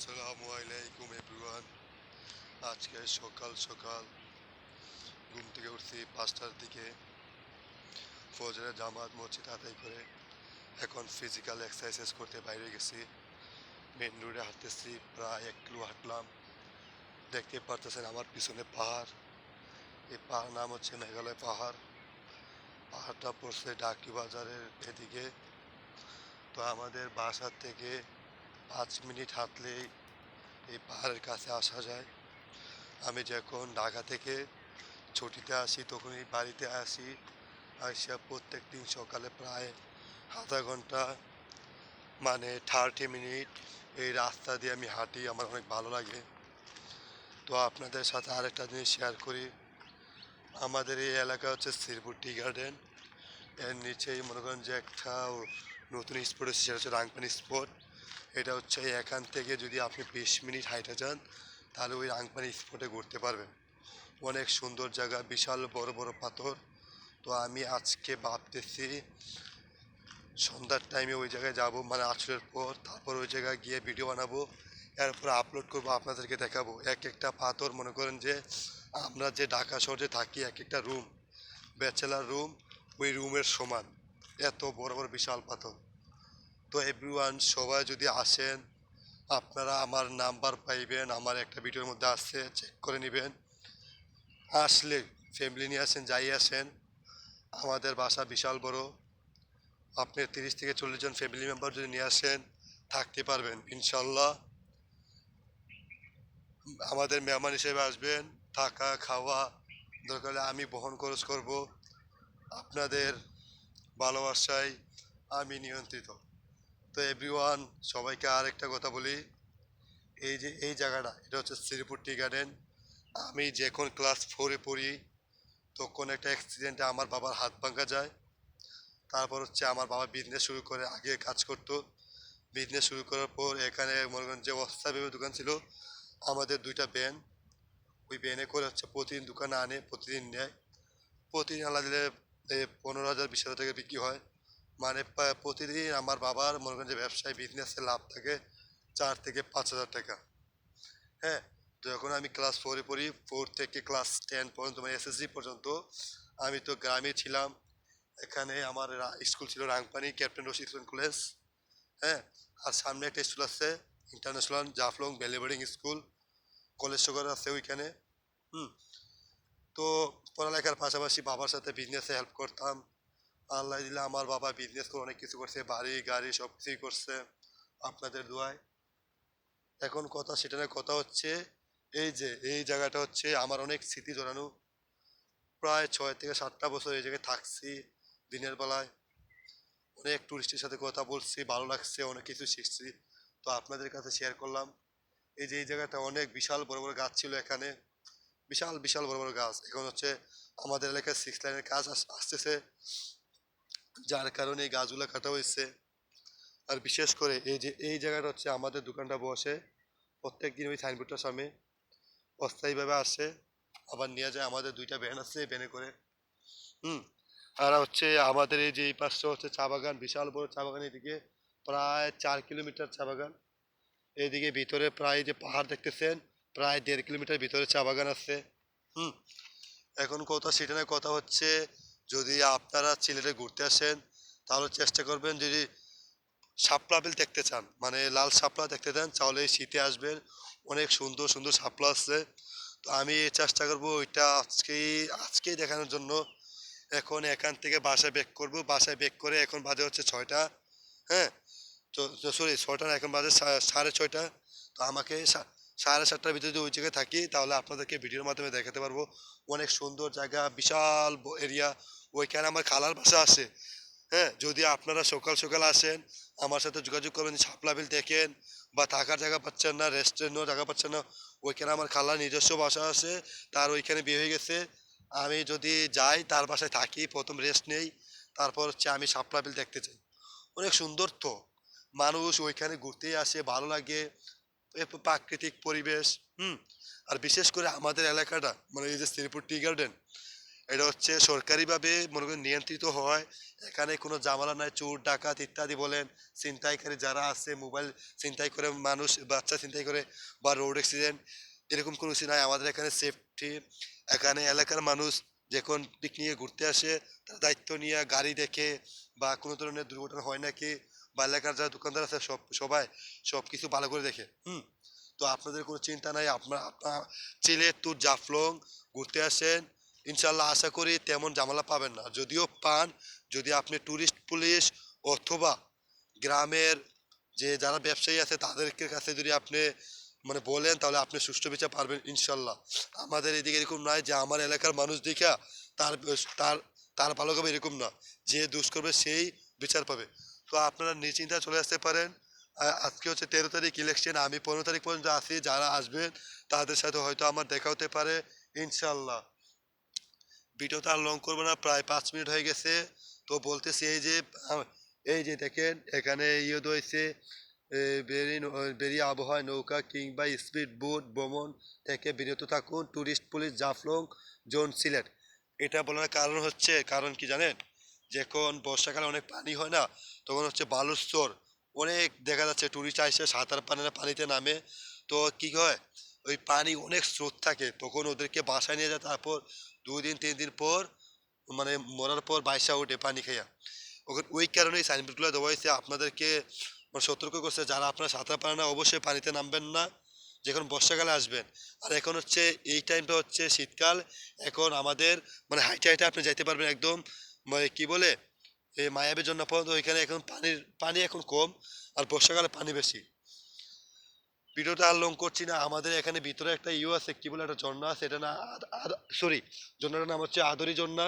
আসসালামু আলাইকুম এভরিওয়ান আজকে সকাল সকাল ঘুম থেকে উঠছি পাঁচটার দিকে। ফজরের জামাত মসজিদ আদায় করে এখন ফিজিক্যাল এক্সারসাইজ করতে বাইরে গেছি। মেন রোডে হাঁটতেছি, প্রায় এক কিলো হাঁটলাম। দেখতে পারতেছেন আমার পিছনে পাহাড়। এই পাহাড় নাম হচ্ছে মেঘালয় পাহাড়। পাহাড়টা পড়ছে ডাকি বাজারের এদিকে। তো আমাদের বাসার থেকে পাঁচ মিনিট হাঁটলেই এই পাহাড়ের কাছে আসা যায়। আমি যখন ঢাকা থেকে ছুটিতে আসি, তখন এই বাড়িতে আসি। আসা প্রত্যেক দিন সকালে প্রায় আধা ঘণ্টা মানে থার্টি মিনিট এই রাস্তা দিয়ে আমি হাঁটি। আমার অনেক ভালো লাগে। তো আপনাদের সাথে আরেকটা জিনিস শেয়ার করি। আমাদের এই এলাকা হচ্ছে শ্রীপুর টি গার্ডেন। এর নিচেই মনে করেন যে একটা নতুন স্পট এসেছে, সেটা হচ্ছে রাংপানি স্পট এটা হচ্ছে এখান থেকে যদি আপনি বিশ মিনিট হাইটে যান, তাহলে ওই রাংপানি স্পটে ঘুরতে পারবেন। অনেক সুন্দর জায়গা, বিশাল বড় বড় পাথর। তো আমি আজকে ভাবতেছি সন্ধ্যার টাইমে ওই জায়গায় যাব মানে আসরের পর, তারপর ওই জায়গায় গিয়ে ভিডিও বানাবো। এরপর আপলোড করব, আপনাদেরকে দেখাবো। এক একটা পাথর, মনে করেন যে আমরা যে ঢাকা শহরে থাকি, এক একটা রুম ব্যাচেলার রুম ওই রুমের সমান। এত বড় বড় বিশাল পাথর। তো এভরিওয়ান সবাই যদি আসেন, আপনারা আমার নাম্বার পাইবেন, আমার একটা ভিডিওর মধ্যে আসছে চেক করে নেবেন। আসলে ফ্যামিলি নিয়ে আসেন, যাই আসেন, আমাদের বাসা বিশাল বড়। আপনি তিরিশ থেকে চল্লিশ জন ফ্যামিলি মেম্বার যদি নিয়ে আসেন, থাকতে পারবেন, ইনশাল্লাহ। আমাদের মেহমান হিসেবে আসবেন, থাকা, খাওয়া, দরকার হলে আমি বহন খরচ করব। আপনাদের ভালোবাসায় আমি নিয়ন্ত্রিত। তো এভরিওয়ান সবাইকে আরেকটা কথা বলি। এই যে, এই জায়গাটা, এটা হচ্ছে শ্রীপুর টি গার্ডেন আমি যখন ক্লাস ফোরে পড়ি, তখন একটা অ্যাক্সিডেন্টে আমার বাবার হাত ভাঙা যায়। তারপর হচ্ছে আমার বাবা বিজনেস শুরু করে, আগে কাজ করতো। বিজনেস শুরু করার পর এখানে মনে করেন যে অস্থায়ীভাবে দোকান ছিল, আমাদের দুইটা ব্যান ওই ব্যানে করে হচ্ছে প্রতিদিন দোকানে আনে, প্রতিদিন নেয়। প্রতিদিন আলাদা দিলে পনেরো হাজার, বিশ হাজার টাকা বিক্রি হয়। মানে প্রতিদিন আমার বাবার মনে করেন যে ব্যবসায় বিজনেসে লাভ থাকে চার থেকে পাঁচ হাজার টাকা। হ্যাঁ যখন আমি ক্লাস ফোরে পড়ি ফোর থেকে ক্লাস টেন পর্যন্ত মানে এসএসসি পর্যন্ত, আমি তো গ্রামে ছিলাম। এখানে আমার স্কুল ছিল রাংপানি ক্যাপ্টেন রশিদ কলেজ। হ্যাঁ আর সামনে একটা স্কুল আছে international Jaflong valley school college সগর আছে ওইখানে। হুম, তো পড়ালেখার পাশাপাশি বাবার সাথে বিজনেসে হেল্প করতাম। আল্লাহ দিলে আমার বাবা বিজনেস করে অনেক কিছু করছে, বাড়ি, গাড়ি সব কিছুই করছে আপনাদের দোয়ায়। এখন কথা সেটা না কথা হচ্ছে এই যে, এই জায়গাটা হচ্ছে আমার অনেক স্মৃতি জড়ানো। প্রায় ছয় থেকে সাতটা বছর এই জায়গায় থাকছি দিনের বেলায়। অনেক টুরিস্টের সাথে কথা বলছি, ভালো লাগছে, অনেক কিছু শিখছি। তো আপনাদের কাছে শেয়ার করলাম। এই যে, এই জায়গাটা অনেক বিশাল বড় বড় গাছ ছিল এখানে। বিশাল বিশাল বড় বড় গাছ। এখন হচ্ছে আমাদের এলাকায় সিক্স লাইনের কাজ আসতেছে। যার কারণে এই গাছগুলো কাটা হয়েছে। আর বিশেষ করে এই যে, এই জায়গাটা হচ্ছে আমাদের দোকানটা বসে। প্রত্যেক দিন ওই সাইনবোর্ডটার সামনে অস্থায়ীভাবে আসে। আবার নিয়ে যায় আমাদের দুইটা ভ্যান আছে ভ্যানে করে। হুম, আর হচ্ছে আমাদের এই যে এই পাশটা হচ্ছে চা বাগান, বিশাল বড় চা বাগান এদিকে প্রায় চার কিলোমিটার চা বাগান। এইদিকে ভিতরে প্রায় যে পাহাড় দেখতেছেন, প্রায় দেড় কিলোমিটার ভিতরে চা বাগান আছে। হুম, এখন কথা সেটা কথা হচ্ছে যদি আপনারা সিলেটে ঘুরতে আসেন, তাহলে চেষ্টা করবেন যদি শাপলা বিল দেখতে চান মানে লাল শাপলা দেখতে চান তাহলে শীতে আসবেন। অনেক সুন্দর সুন্দর শাপলা আছে। তো আমি চেষ্টা করব ওইটা আজকেই আজকেই দেখানোর জন্য। এখন এখান থেকে বাসায় বেক করব। বাসায় বেক করে এখন বাজে হচ্ছে ছয়টা হ্যাঁ? তো সরি ছয়টা এখন বাজে সাড়ে ছয়টা। তো আমাকে সাড়ে সাতটার ভিতরে যদি ওই জায়গায় থাকি, তাহলে আপনাদেরকে ভিডিওর মাধ্যমে দেখাতে পারব। অনেক সুন্দর জায়গা, বিশাল এরিয়া ওইখানে আমার খালার বাসা আছে। হ্যাঁ যদি আপনারা সকাল সকাল আসেন, আমার সাথে যোগাযোগ করবেন ছাপলা বিল দেখেন বা থাকার জায়গা পাচ্ছেন না রেস্টুরেন্টও জায়গা পাচ্ছেন না, ওইখানে আমার খালার নিজস্ব বাসা আছে, তার ওইখানে বিয়ে হয়ে গেছে। আমি যদি যাই, তার বাসায় থাকি, প্রথম রেস্ট নেই, তারপর হচ্ছে আমি শাপলা বিল দেখতে চাই। অনেক সুন্দর তো। মানুষ ওইখানে ঘুরতেই আসে, ভালো লাগে। প্রাকৃতিক পরিবেশ, হুম? আর বিশেষ করে আমাদের এলাকাটা মানে এই যে শ্রীপুর টি গার্ডেন, এটা হচ্ছে সরকারিভাবে মনে করেন নিয়ন্ত্রিত হয়। এখানে কোনো জামালা নাই, চোর, ডাকাত ইত্যাদি বলেন। ছিনতাইকারী যারা আছে, মোবাইল ছিনতাই করে মানুষ, বাচ্চা ছিনতাই করে বা রোড অ্যাক্সিডেন্ট এরকম কোনো কিছু নাই। আমাদের এখানে সেফটি এখানে এলাকার মানুষ যখন পিকনিকে ঘুরতে আসে, তার দায়িত্ব নিয়ে গাড়ি দেখে বা কোনো ধরনের দুর্ঘটনা হয় নাকি বা এলাকার যারা দোকানদার আছে, সব, সবাই সব কিছু ভালো করে দেখে। হুম? তো আপনাদের কোনো চিন্তা নাই, আপনার আপনার চিলের ট্যুর জাফলং ঘুরতে আসেন। ইনশাল্লাহ আশা করি তেমন জামালা পাবেন না। যদিও পান, যদি আপনি ট্যুরিস্ট পুলিশ অথবা গ্রামের যে যারা ব্যবসায়ী আছে, তাদেরকে কাছে যদি আপনি মানে বলেন, তাহলে আপনি সুষ্ঠু বিচার পারবেন ইনশাল্লাহ আমাদের এদিকে এরকম নয় যে আমার এলাকার মানুষ দেখা তার তার তার ভালো হবে এরকম না। যে দুষ করবে সেই বিচার পাবে। তো আপনারা নিশ্চিন্তা চলে আসতে পারেন। আজকে হচ্ছে তেরো তারিখ ইলেকশন আমি পনেরো তারিখ পর্যন্ত আছি যারা আসবেন তাদের সাথে হয়তো আমার দেখা হতে পারে ইনশাল্লাহ ভিডিওটা আর লং করব না প্রায় পাঁচ মিনিট হয়ে গেছে। তো বলতেছি এই যে এই যে দেখেন এখানে ইয়ে রয়েছে এ, বেরি ন- বেরি নৌকা কিংবা স্পিড বোট ভ্রমণ থেকে বিরত থাকুন। Tourist police Jaflong zone Sylhet. এটা বলার কারণ হচ্ছে কারণ কি জানেন? যখন বর্ষাকালে অনেক পানি হয় না, তখন হচ্ছে বালুর স্তর অনেক দেখা যাচ্ছে টুরিস্ট আসে, সাঁতার পানিরা পানিতে নামে। তো কি হয়, ওই পানি অনেক স্রোত থাকে, তখন ওদেরকে বাসায় নিয়ে যায়, তারপর দুই দিন, তিন দিন পর মানে মরার পর বাইসা ওঠে পানি খাইয়া। ওখানে, ওই কারণেই সাইনবোর্ডগুলো দেওয়া হয়েছে, আপনাদেরকে মানে সতর্ক করছে, যারা আপনারা সাঁতার পারেন না, অবশ্যই পানিতে নামবেন না, যখন বর্ষাকালে আসবেন। আর এখন হচ্ছে, এই টাইমটা হচ্ছে শীতকাল, এখন আমাদের মানে হাইটে হাইটে আপনি যাইতে পারবেন একদম কি বলে, এই মায়াবের জন্য পর্যন্ত ওইখানে এখন পানির, পানি এখন কম আর বর্ষাকালে পানি বেশি। ভিডিওটা আর লং করছি না, আমাদের এখানে ভিতরে একটা ইউ আছে, কি বলে একটা ঝর্ণা আছে, এটা না সরি ঝর্ণাটার নাম হচ্ছে আদরি ঝর্ণা।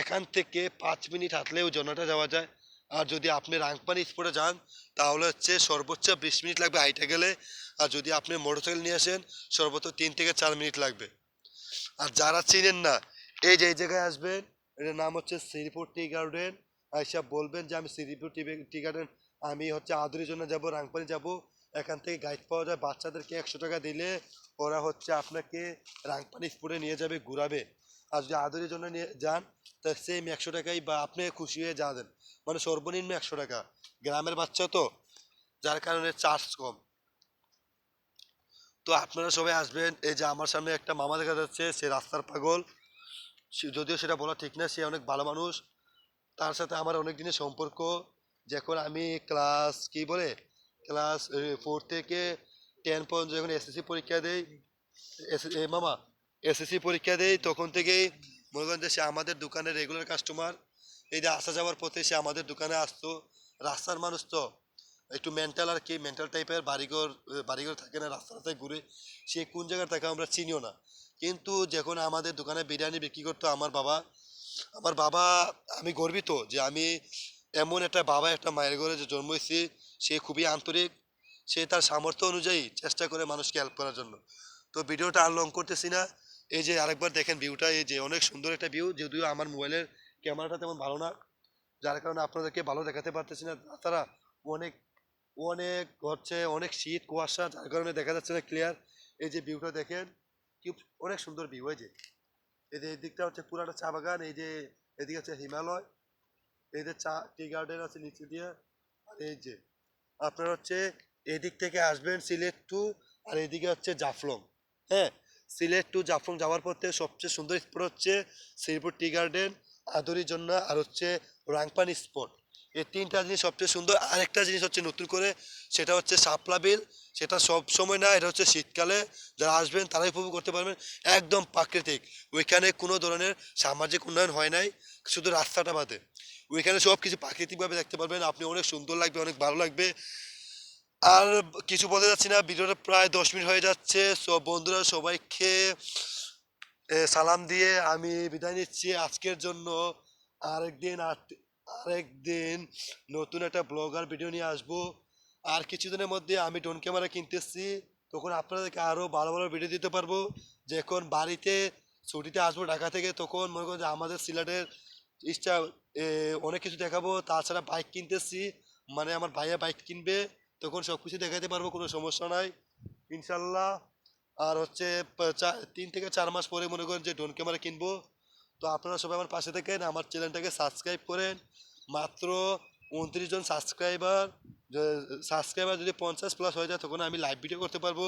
এখান থেকে পাঁচ মিনিট হাঁটলেও ঝর্ণাটা যাওয়া যায়। আর যদি আপনি রাংপানি স্পটে যান, তাহলে হচ্ছে সর্বোচ্চ বিশ মিনিট লাগবে হাইটে গেলে। আর যদি আপনি মোটরসাইকেল নিয়ে আসেন, সর্বোচ্চ তিন থেকে চার মিনিট লাগবে। আর যারা চিনেন না, এই যে, এই জায়গায় আসবেন এটার নাম হচ্ছে শ্রীপুর টি গার্ডেন। আইসা বলবেন যে, আমি শ্রীপুর টি টি গার্ডেন, আমি হচ্ছে আদুরির জন্য যাব রাংপানি যাব। এখান থেকে গাইড পাওয়া যায়, বাচ্চাদেরকে একশো টাকা দিলে ওরা হচ্ছে আপনাকে রাংপানি স্পটে নিয়ে যাবে, ঘুরাবে। আর যদি আদুরির জন্য নিয়ে যান, তা সেম একশো টাকাই বা আপনি খুশি হয়ে যা দেন। মানে সর্বনিম্ন একশো টাকা। গ্রামের বাচ্চা তো, যার কারণে চার্জ কম। তো আপনারা সবাই আসবেন, এই যে আমার সামনে একটা মামা দেখা যাচ্ছে, সে রাস্তার পাগল। যদিও সেটা বলা ঠিক না, সে অনেক ভালো মানুষ। তার সাথে আমার অনেক দিনের সম্পর্ক। যখন আমি ক্লাস কি বলে? ক্লাস ফোর থেকে টেন পর্যন্ত যখন এসএসসি পরীক্ষা দেই মামা এসএসসি পরীক্ষা দেই, তখন থেকেই মনে করেন যে সে আমাদের দোকানের রেগুলার কাস্টমার এই যে আসা যাওয়ার পথে সে আমাদের দোকানে আসতো। রাস্তার মানুষ তো। একটু মেন্টাল আর কি মেন্টাল টাইপের বাড়িঘর বাড়িঘর থাকে না রাস্তা রাস্তায় ঘুরে সে কোন জায়গায় থাকে আমরা চিনিও না। কিন্তু যখন আমাদের দোকানে বিরিয়ানি বিক্রি করতো আমার বাবা আমার বাবা, আমি গর্বিত যে আমি এমন একটা বাবা, একটা মায়ের ঘরে যে জন্ম হয়েছি, সে খুবই আন্তরিক, সে তার সামর্থ্য অনুযায়ী চেষ্টা করে মানুষকে হেল্প করার জন্য। তো ভিডিওটা আর লং করতেছি না, এই যে আরেকবার দেখেন ভিউটা এই যে অনেক সুন্দর একটা ভিউ যদিও আমার মোবাইলের ক্যামেরাটা তেমন ভালো না, যার কারণে আপনাদেরকে ভালো দেখাতে পারতেছি না তারা অনেক অনেক হচ্ছে, অনেক শীত, কুয়াশা, যার কারণে দেখা যাচ্ছে না ক্লিয়ার এই যে ভিউটা দেখেন কি অনেক সুন্দর ভিউ এই যে। এই যে এই দিকটা হচ্ছে পুরাটা চা বাগান, এই যে এদিকে হচ্ছে হিমালয়, এই যে চা টি গার্ডেন আছে নিচে দিয়ে, আর এই যে আপনার হচ্ছে এদিক থেকে আসবেন সিলেট টু আর এদিকে হচ্ছে জাফলং হ্যাঁ? সিলেট টু জাফলং যাওয়ার পথে সবচেয়ে সুন্দর স্পট হচ্ছে শ্রীপুর টি গার্ডেন আদরির জন্য, আর হচ্ছে রাংপানি স্পট এই তিনটা জিনিস সবচেয়ে সুন্দর। আরেকটা জিনিস হচ্ছে নতুন করে, সেটা হচ্ছে শাপলা বিল। সেটা সব সময় না, এটা হচ্ছে শীতকালে যারা আসবেন তারাই উপভোগ করতে পারবেন। একদম প্রাকৃতিক। ওইখানে কোনো ধরনের সামাজিক উন্নয়ন হয় নাই, শুধু রাস্তাটা বাদে। ওইখানে সব কিছু প্রাকৃতিকভাবে দেখতে পারবেন। আপনি অনেক সুন্দর লাগবে, অনেক ভালো লাগবে। আর কিছু বলতে যাচ্ছি না, ভিডিওটা প্রায় দশ মিনিট হয়ে যাচ্ছে। সব বন্ধুরা, সবাইকে সালাম দিয়ে আমি বিদায় নিচ্ছি। আজকের জন্য আরেকদিন আর- আরেকদিন নতুন একটা ব্লগার ভিডিও নিয়ে আসব। আর কিছুদিনের মধ্যে আমি ড্রোন ক্যামেরা কিনতেছি তখন আপনাদেরকে আরও ভালো ভালো ভিডিও দিতে পারব। যখন বাড়িতে ছুটিতে আসব ঢাকা থেকে, তখন মনে করেন যে আমাদের সিলেটের ইচ্ছা অনেক কিছু দেখাবো। তাছাড়া বাইক কিনতেছি মানে আমার ভাইয়া বাইক কিনবে। তখন সব কিছু দেখাতে পারব, কোনো সমস্যা নাই। ইনশাল্লাহ। আর হচ্ছে তিন থেকে চার মাস পরে মনে করেন যে ড্রোন ক্যামেরা কিনবো। তো আপনারা সবাই আমার পাশে থাকেন, আমার চ্যানেলটাকে সাবস্ক্রাইব করেন। মাত্র উনত্রিশ জন সাবস্ক্রাইবার সাবস্ক্রাইবার যদি পঞ্চাশ প্লাস হয়ে যায়, তখন আমি লাইভ ভিডিও করতে পারব।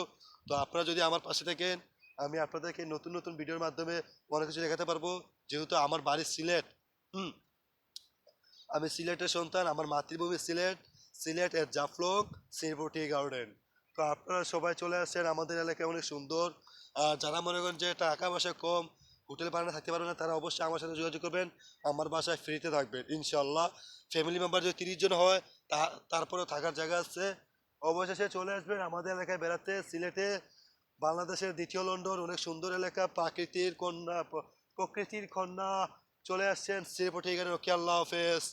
তো আপনারা যদি আমার পাশে থাকেন, আমি আপনাদেরকে নতুন নতুন ভিডিওর মাধ্যমে অনেক কিছু দেখাতে পারব। যেহেতু আমার বাড়ি সিলেট, হুম, আমি সিলেটের সন্তান, আমার মাতৃভূমি সিলেট সিলেট এর জাফলং, শিরপুর গার্ডেন। তো আপনারা সবাই চলে আসছেন আমাদের এলাকায় অনেক সুন্দর। আর যারা মনে করেন যে টাকা পয়সা কম হোটেল ভাড়া থাকতে পারবে না, তারা অবশ্যই আমার সাথে যোগাযোগ করবেন, আমার বাসায় ফ্রিতে থাকবেন ইনশাল্লাহ ফ্যামিলি মেম্বার যদি তিরিশ জন হয়, তা, তারপরেও থাকার জায়গা আছে। অবশেষে চলে আসবেন আমাদের এলাকায় বেড়াতে, সিলেটে, বাংলাদেশের দ্বিতীয় লন্ডন, অনেক সুন্দর এলাকা, প্রাকৃতির কন্যা প্রকৃতির কন্যা চলে আসছেন শ্রীপটি এখানে। ওকে, আল্লাহ হাফেজ।